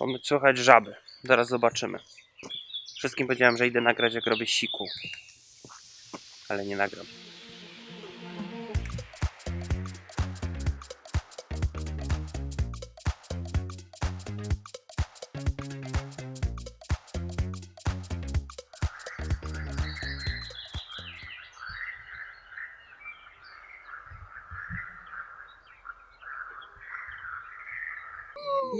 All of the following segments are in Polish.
Mamy słuchać żaby. Zaraz zobaczymy. Wszystkim powiedziałem, że idę nagrać jak robię siku. Ale nie nagram.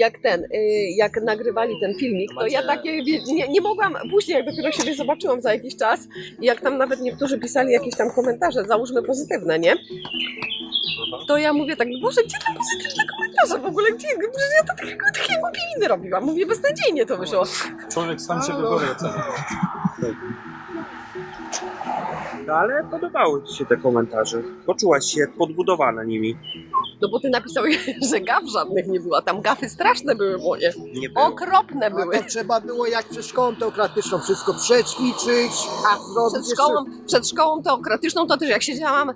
Jak ten, y, jak nagrywali ten filmik, to ja takie, nie, nie mogłam, później jak dopiero siebie zobaczyłam za jakiś czas, i jak tam nawet niektórzy pisali jakieś tam komentarze, załóżmy pozytywne, nie? To ja mówię tak, Boże, gdzie tam pozytywne komentarze w ogóle, gdzie, przecież ja to takiego, takie głupie miny robiłam, mówię, beznadziejnie to wyszło. Człowiek sam gorzej ocenia. No ale podobały Ci się te komentarze. Poczułaś się podbudowana nimi. No bo ty napisałeś, że gaf żadnych nie było, tam gafy straszne były moje, Nie było. okropne A były. to trzeba było jak przed szkołą teokratyczną wszystko przećwiczyć, a zrobić Przed szkołą, przed szkołą teokratyczną to też jak siedziałam, e,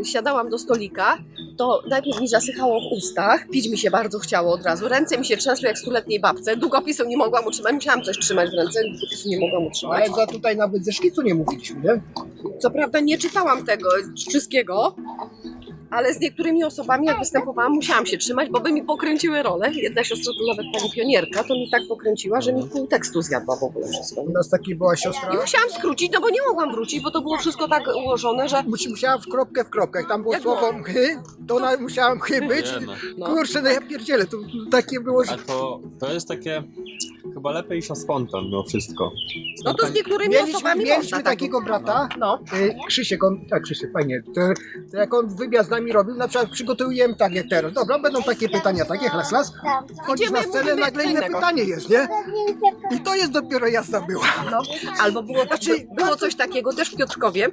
e, siadałam do stolika, to najpierw mi zasychało w ustach, pić mi się bardzo chciało od razu, ręce mi się trzęsły jak stuletniej babce, długopisu nie mogłam utrzymać, musiałam coś trzymać w ręce, długopisu nie mogłam utrzymać. Ale za tutaj nawet ze szkicu nie mówiliśmy, nie? Co prawda nie czytałam tego wszystkiego, ale z niektórymi osobami jak występowałam musiałam się trzymać, bo by mi pokręciły role. Jedna siostra, to nawet pani pionierka, to mi tak pokręciła, że mi pół tekstu zjadła w ogóle wszystko. U nas taki była siostra. I musiałam skrócić, no bo nie mogłam wrócić, bo to było wszystko tak ułożone, że Musi, musiałam w kropkę w kropkę. Jak tam było Jak słowo mchy, to ona, musiałam mchy być. Nie, no. Kurczę, no ja pierdzielę, to takie było, że... A to, to jest takie, chyba lepiej na spontan mimo wszystko. No to z niektórymi Mieliśmy, osobami mieliśmy można tak takiego brata, No, y, Krzysiek, on, tak Krzysiek, fajnie, to, to jak on wywiad z nami robił, na przykład przygotowujemy tak jak teraz, dobra, będą takie pytania, takie las, las, chodzisz Idziemy, na scenę, mówimy nagle inne innego. pytanie jest, nie? I to jest dopiero jasna była. no. Albo było, Znaczy, by, było coś takiego też w Piotrkowie,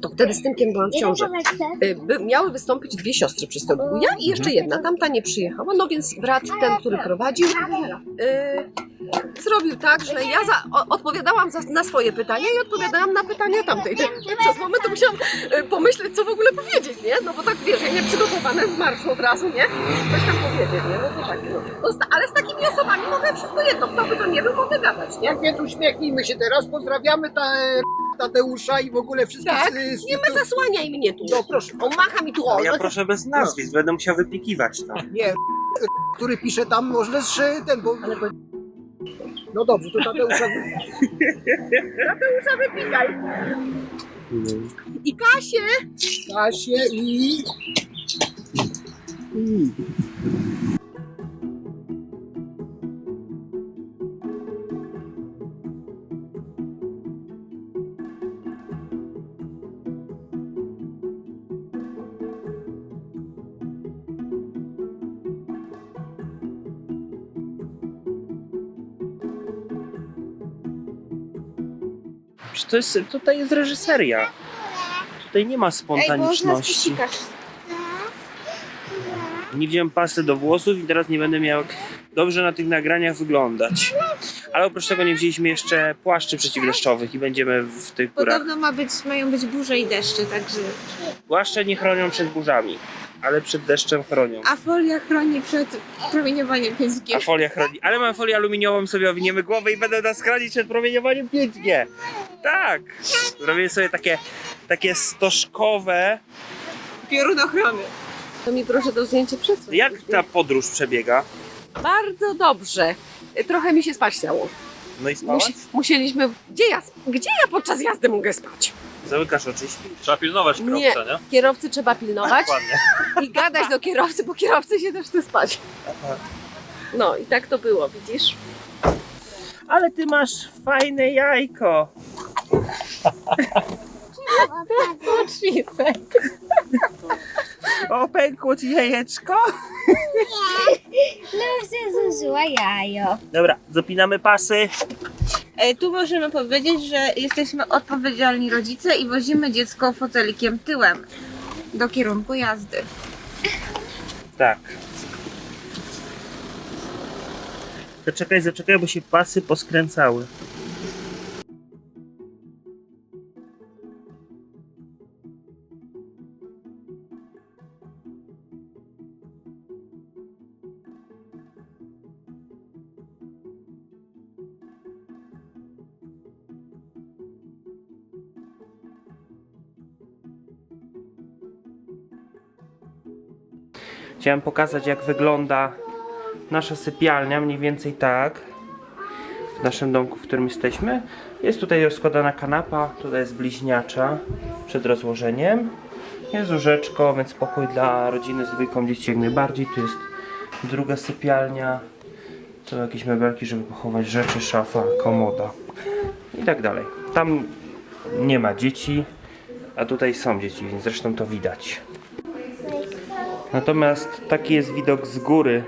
to wtedy z Tymkiem byłam w ciąży. Y, By, miały wystąpić dwie siostry przy stoliku, ja i jeszcze jedna, tamta nie przyjechała, no więc brat ten, który prowadził, y, zrobił tak, że ja za, o, odpowiadałam za, na swoje pytania i odpowiadałam na pytania tamtej. Przez moment to musiałam y, pomyśleć, co w ogóle powiedzieć, nie? No bo tak wiesz, ja nie przygotowane w marszu od razu, nie? Coś tam powiedzieć, nie? No to tak, no. no ale z takimi osobami mogę wszystko jedno, kto by to nie był, mogę gadać, nie? Jak więc uśmiechnijmy się teraz, pozdrawiamy ta, Tadeusza i w ogóle wszystkich Tak, z, z Nie ma zasłaniaj mnie tu. No proszę, On macha mi tu o, A ja no, proszę bez nazwisk, będę musiał wypikiwać to. nie, który pisze tam, może z ten, bo... Ale bo- No dobrze, to Tadeusza... Tadeusza wypikaj. I Kasię! Kasię i... i... To jest, tutaj jest reżyseria. Tutaj nie ma spontaniczności. Nie wziąłem pasy do włosów i teraz nie będę miał dobrze na tych nagraniach wyglądać. Ale oprócz tego nie wzięliśmy jeszcze płaszczy przeciwdeszczowych i będziemy w tych górach. Podobno ma być, mają być burze i deszcze, także. Płaszcze nie chronią przed burzami, ale przed deszczem chronią. A folia chroni przed promieniowaniem 5G. A folia chroni. Ale mam folię aluminiową, sobie owiniemy głowę i będę nas chronić przed promieniowaniem 5G. Tak. Zrobię sobie takie, takie stożkowe. Piorunochrony. To mi proszę to zdjęcie przesłać. Jak ta podróż przebiega? Bardzo dobrze. Trochę mi się spać chciało. No i spałaś? Musi, musieliśmy... Gdzie ja, gdzie ja podczas jazdy mogę spać? Zamykasz oczy i śpisz. Trzeba pilnować kierowcę, nie? Kierowcy trzeba pilnować Dokładnie. i gadać do kierowcy, bo kierowcy się też chce spać. No i tak to było, widzisz? Ale ty masz fajne jajko. O, pękło ci jajeczko? Lucy zużyła jajo. Dobra, zapinamy pasy. E, tu możemy powiedzieć, że jesteśmy odpowiedzialni rodzice i wozimy dziecko fotelikiem tyłem do kierunku jazdy. Tak. Zaczekaj, zaczekaj, bo się pasy poskręcały. Chciałem pokazać jak wygląda nasza sypialnia, mniej więcej tak. W naszym domku, w którym jesteśmy. Jest tutaj rozkładana kanapa, tutaj jest bliźniacza przed rozłożeniem. Jest łóżeczko, więc pokój dla rodziny z dwójką dzieci jak najbardziej. Tu jest druga sypialnia. Są jakieś mebelki, żeby pochować rzeczy, szafa, komoda i tak dalej. Tam nie ma dzieci, a tutaj są dzieci, więc zresztą to widać. Natomiast taki jest widok z góry.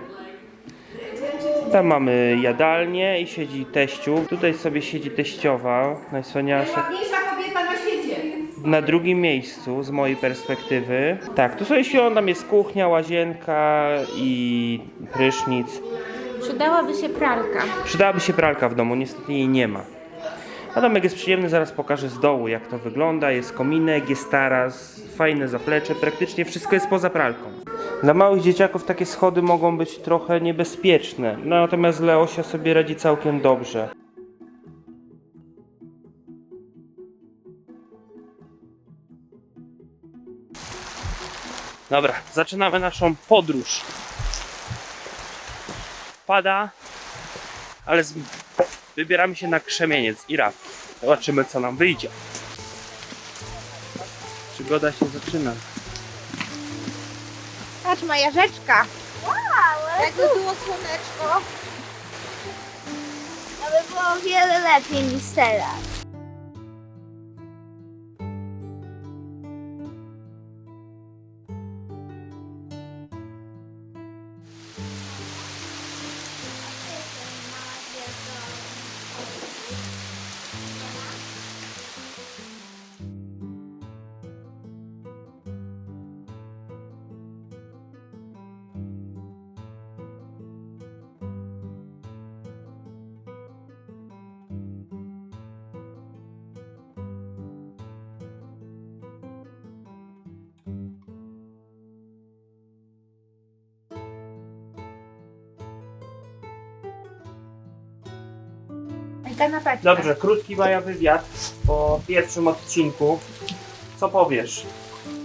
Tam mamy jadalnię i siedzi teściu. Tutaj sobie siedzi teściowa, najwspanialsza. kobieta na świecie! Na drugim miejscu z mojej perspektywy. Tak, tu sobie śpią, tam jest kuchnia, łazienka i prysznic. Przydałaby się pralka. Przydałaby się pralka w domu, niestety jej nie ma. A domek jest przyjemny, zaraz pokażę z dołu jak to wygląda. Jest kominek, jest taras, fajne zaplecze, praktycznie wszystko jest poza pralką. Dla małych dzieciaków takie schody mogą być trochę niebezpieczne, no, natomiast Leosia sobie radzi całkiem dobrze. Dobra, zaczynamy naszą podróż. Pada, ale z... wybieramy się na Krzemieniec i Raf. Zobaczymy co nam wyjdzie. Przygoda się zaczyna. Patrz, moja rzeczka. Jakby było słoneczko. To by było wiele lepiej niż teraz. Kanapeczka. Dobrze, krótki maja wywiad po pierwszym odcinku. Co powiesz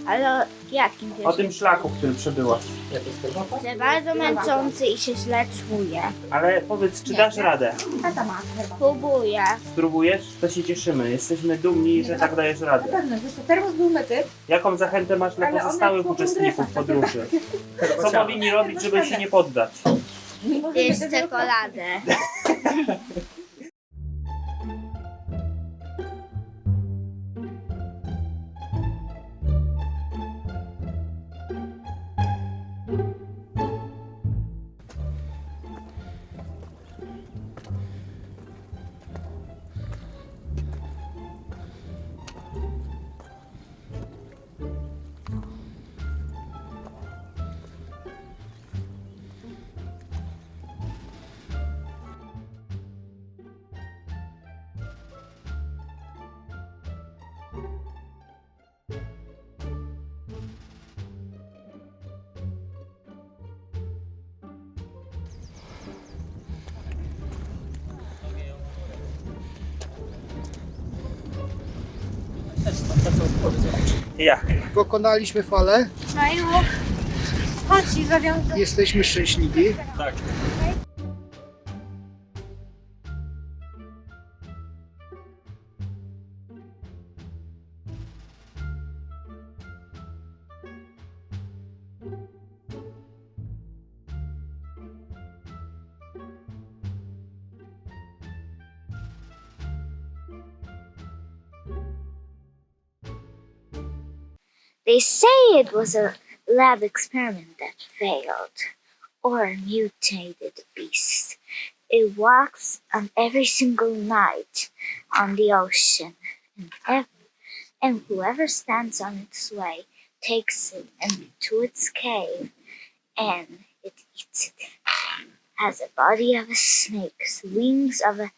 Ale o jakim o tym szlaku, którym przebyłaś? Że bardzo męczący i się źle czuję. Ale powiedz, czy dasz radę? Tata ma chyba. Próbuję. Spróbujesz? To się cieszymy. Jesteśmy dumni, że tak dajesz Na radę. pewno, wiesz co, termos był myty. Jaką zachętę masz dla Ale one pozostałych po uczestników podróży? Co powinni robić, żeby się nie poddać? Nie możemy Jeść tego-. Jak? Pokonaliśmy falę, No i Chodź i zawiążę. jesteśmy szczęśliwi. Tak. They say it was a lab experiment that failed, or a mutated beast. It walks on every single night on the ocean, and, and whoever stands on its way takes it into its cave, and it eats it. Has a body of a snake, wings of a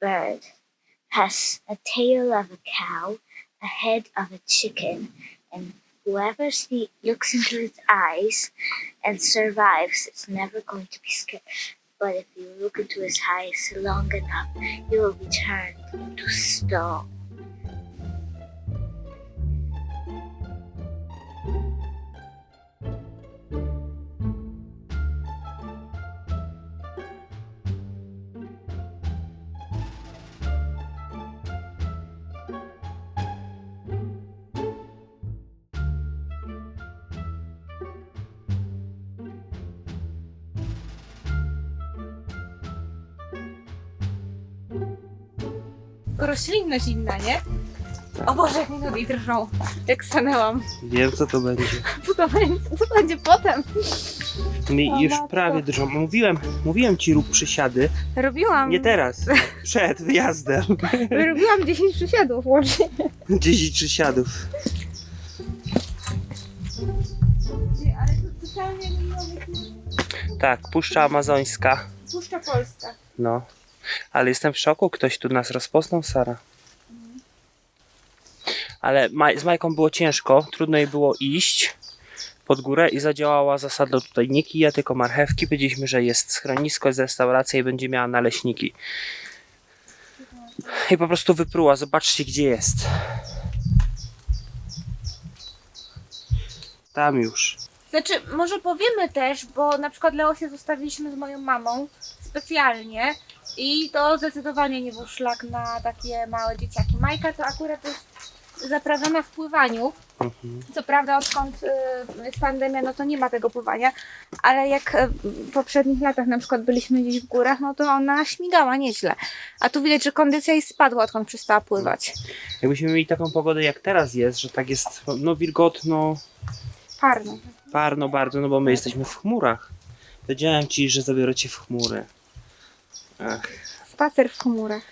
bird, has a tail of a cow, a head of a chicken, and whoever sne- looks into its eyes and survives is never going to be scared. But if you look into his eyes long enough, you will be turned into stone. Tylko roślinność inna, nie? O Boże, jak mi nogi drżą, jak stanęłam. Wiem co to będzie. Co to będzie, co to będzie potem? Mi O już matko. prawie drżą. Mówiłem, mówiłem ci rób przysiady. Robiłam, Nie teraz. Przed wyjazdem. robiłam 10 przysiadów łącznie. 10 przysiadów. Ale to totalnie miło Tak, Puszcza Amazońska. Puszcza Polska. No. Ale jestem w szoku, ktoś tu nas rozpoznał, Sara. Ale Maj- z Majką było ciężko, trudno jej było iść pod górę i zadziałała zasada tutaj nie kija, tylko marchewki. Powiedzieliśmy, że jest schronisko, jest restauracja i będzie miała naleśniki. I po prostu wypruła, zobaczcie gdzie jest. Tam już. Znaczy, może powiemy też, bo na przykład Leosie zostawiliśmy z moją mamą specjalnie i to zdecydowanie nie był szlak na takie małe dzieciaki. Majka to akurat jest zaprawiona w pływaniu. Mhm. Co prawda odkąd y, jest pandemia, no to nie ma tego pływania, ale jak y, w poprzednich latach na przykład byliśmy gdzieś w górach, no to ona śmigała nieźle. A tu widać, że kondycja jej spadła odkąd przestała pływać. Jakbyśmy mieli taką pogodę jak teraz jest, że tak jest no wilgotno, Parno. Parno bardzo, no bo my jesteśmy w chmurach. Powiedziałem ci, że zabiorę cię w chmury. Ach, Spacer w chmurach.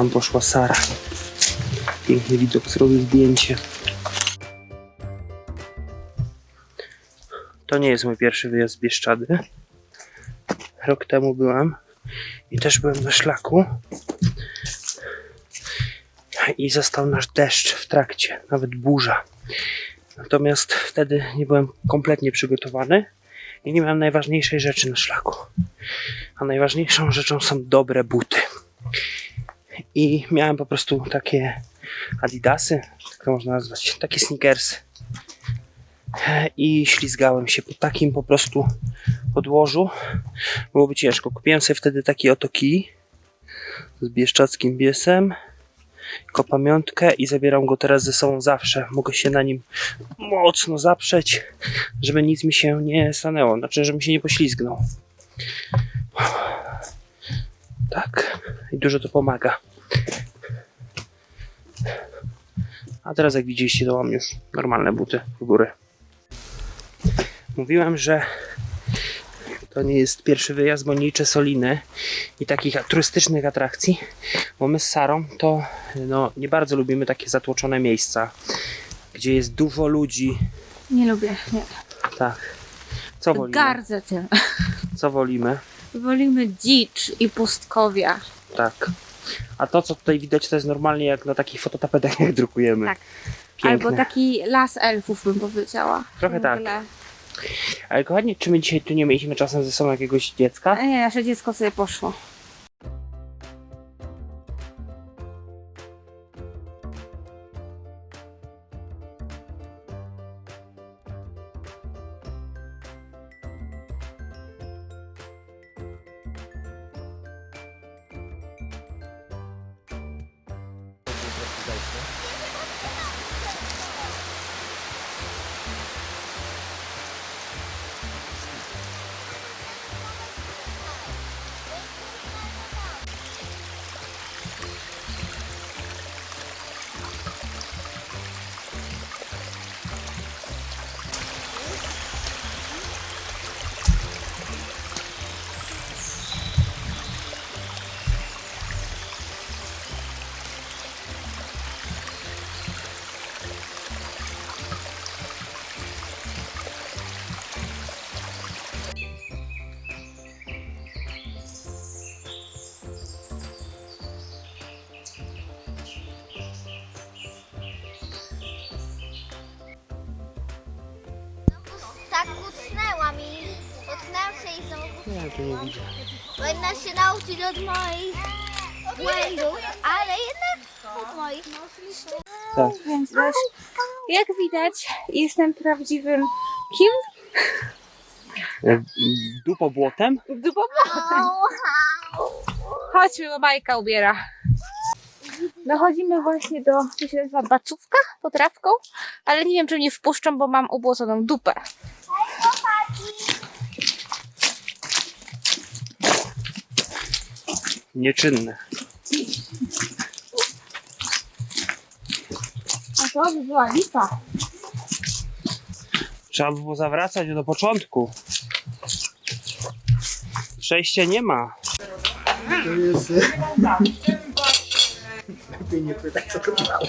tam poszła Sara. Piękny widok, zrobił zdjęcie. To nie jest mój pierwszy wyjazd z Bieszczady. Rok temu byłem i też byłem na szlaku. I został nasz deszcz w trakcie, nawet burza. Natomiast wtedy nie byłem kompletnie przygotowany i nie miałem najważniejszej rzeczy na szlaku. A najważniejszą rzeczą są dobre buty. I miałem po prostu takie adidasy, jak to można nazwać, takie sneakersy. I ślizgałem się po takim po prostu podłożu. Byłoby ciężko. Kupiłem sobie wtedy taki oto kij z bieszczackim biesem jako pamiątkę i zabieram go teraz ze sobą zawsze. Mogę się na nim mocno zaprzeć, żeby nic mi się nie stanęło. Znaczy, żebym się nie poślizgnął. Tak. I dużo to pomaga. A teraz jak widzieliście to mam już normalne buty w góry. Mówiłem, że to nie jest pierwszy wyjazd, bo nie liczę Soliny i takich turystycznych atrakcji, bo my z Sarą to no, nie bardzo lubimy takie zatłoczone miejsca, gdzie jest dużo ludzi. Nie lubię, nie. Tak. Co wolimy? Gardzę tym. Co wolimy? Wolimy dzicz i pustkowia. Tak. A to, co tutaj widać, to jest normalnie jak na takich fototapetach, jak drukujemy. Tak. Piękne. Albo taki las elfów, bym powiedziała. Trochę tak. Ale kochani, czy my dzisiaj tu nie mieliśmy czasem ze sobą jakiegoś dziecka? Nie, nasze dziecko sobie poszło. Nie, to nie widzę. Powinna się nauczyć od moich błędów, ale jednak od moich. Tak. Więc też, jak widać, jestem prawdziwym kim? E, Dupo błotem? Dupo Chodźmy, bo Majka ubiera. Dochodzimy właśnie do, to się nazywa bacówka pod trawką, ale nie wiem, czy mnie wpuszczą, bo mam ubłoconą dupę. Nieczynne. A to by była lipa. Trzeba by było zawracać do początku. Przejścia nie ma. To jest... Lepiej nie pytać, co to mało.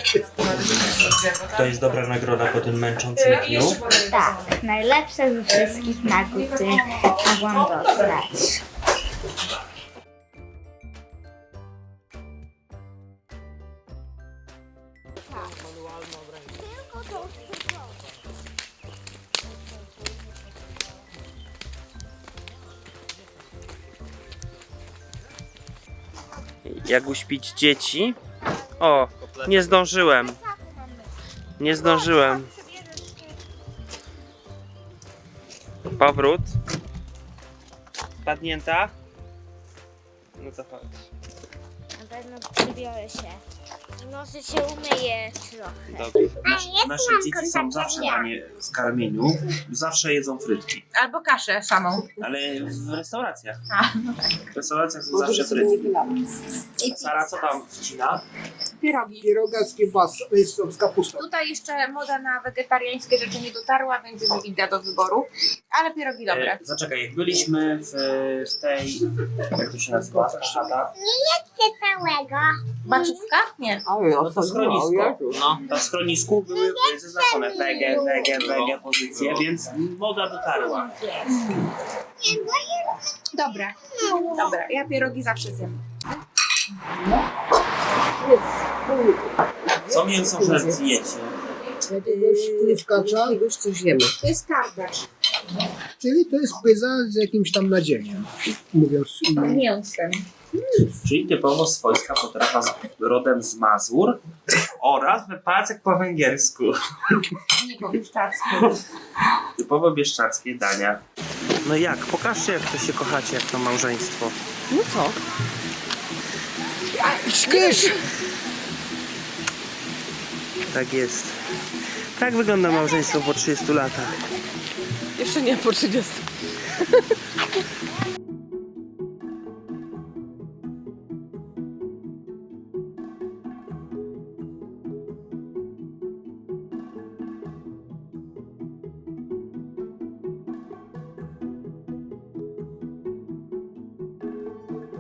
To jest dobra nagroda po tym męczącym dniu. Tak, najlepsze ze wszystkich nagród, które mogłam dostać. Jak uśpić dzieci? O, nie zdążyłem. Nie zdążyłem. Powrót. Padnięta? No to chodź. Na pewno przybiorę się. Może się umyję trochę. Dobrze. Nasze, nasze dzieci są zawsze na nie skarmieniu. Zawsze jedzą frytki. Albo kaszę samą. Ale w restauracjach. A, W restauracjach są zawsze frytki. Sara, co tam wcina? Pierogi. Pieroga z kiełbasą, z, z kapustą. Tutaj jeszcze moda na wegetariańskie rzeczy nie dotarła, więc jest winda do wyboru. Ale pierogi dobre. E, zaczekaj, jak byliśmy w, w tej, jak to się nazywa, ta chata? Całego. Nie. No to schronisko. No, to w schronisku były zaznaczone wege, wege, wege pozycje, więc moda dotarła. Dobra. Dobra, ja pierogi zawsze zjem. Co mięsożercy jecie? Jakiegoś kurczkacza, Jakiegoś coś wiemy. To jest karpacz. czyli to jest pyza z jakimś tam nadzieniem. Mówiąc Z mięsem. Czyli typowo swojska potrawa z, rodem z Mazur oraz wypacek po węgiersku. Nie powieszczacki. Typowo bieszczackie dania. No jak? Pokażcie jak to się kochacie, jak to małżeństwo. No co? Szkysz! Tak jest. Tak wygląda małżeństwo po 30 latach. Jeszcze nie po 30.